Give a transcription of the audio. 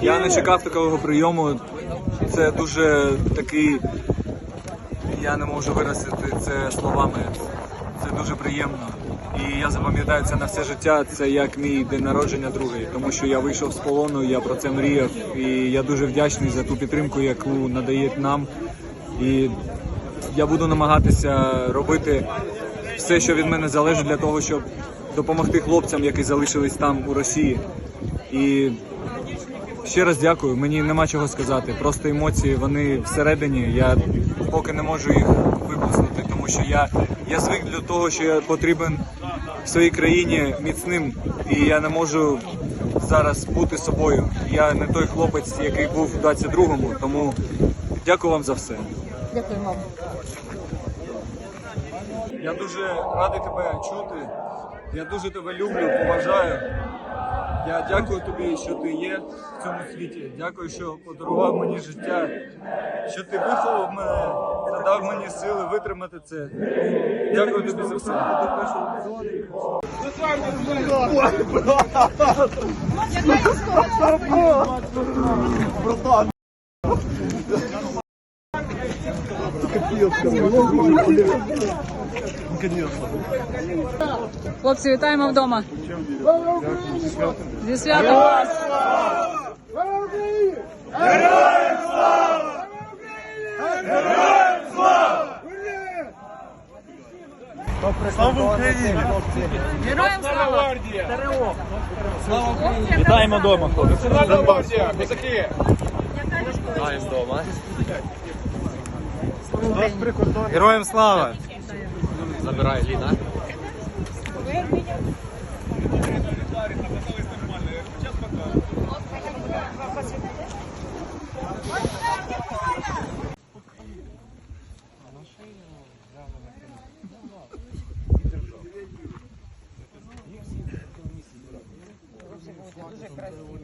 Я не чекав такого прийому. Це дуже такий. Я не можу виразити це словами. Це дуже приємно. І я запам'ятаю це на все життя. Це як мій день народження другий, тому що я вийшов з полону, я про це мріяв. І я дуже вдячний за ту підтримку, яку надають нам. І я буду намагатися робити все, що від мене залежить для того, щоб допомогти хлопцям, які залишились там у Росії. І ще раз дякую. Мені нема чого сказати. Просто емоції вони всередині. Я поки не можу їх виплеснути, тому що я, я звик до того, що я потрібен в своїй країні міцним, і я не можу зараз бути собою. Я не той хлопець, який був в 22-му, тому дякую вам за все. Дякую, мам. Я дуже радий тебе чути. Я дуже тебе люблю, поважаю. Я дякую тобі, що ти є в цьому світі. Дякую, що подарував мені життя, що ти виховав мене, дав мені сили витримати це. Дякую тобі за все. Хлопці, вітаємо вдома. Зі святом вас! Героям слава! Вітаємо вдома, хлопці. слава Героям слава! Забирай ліна. Дуже красиво.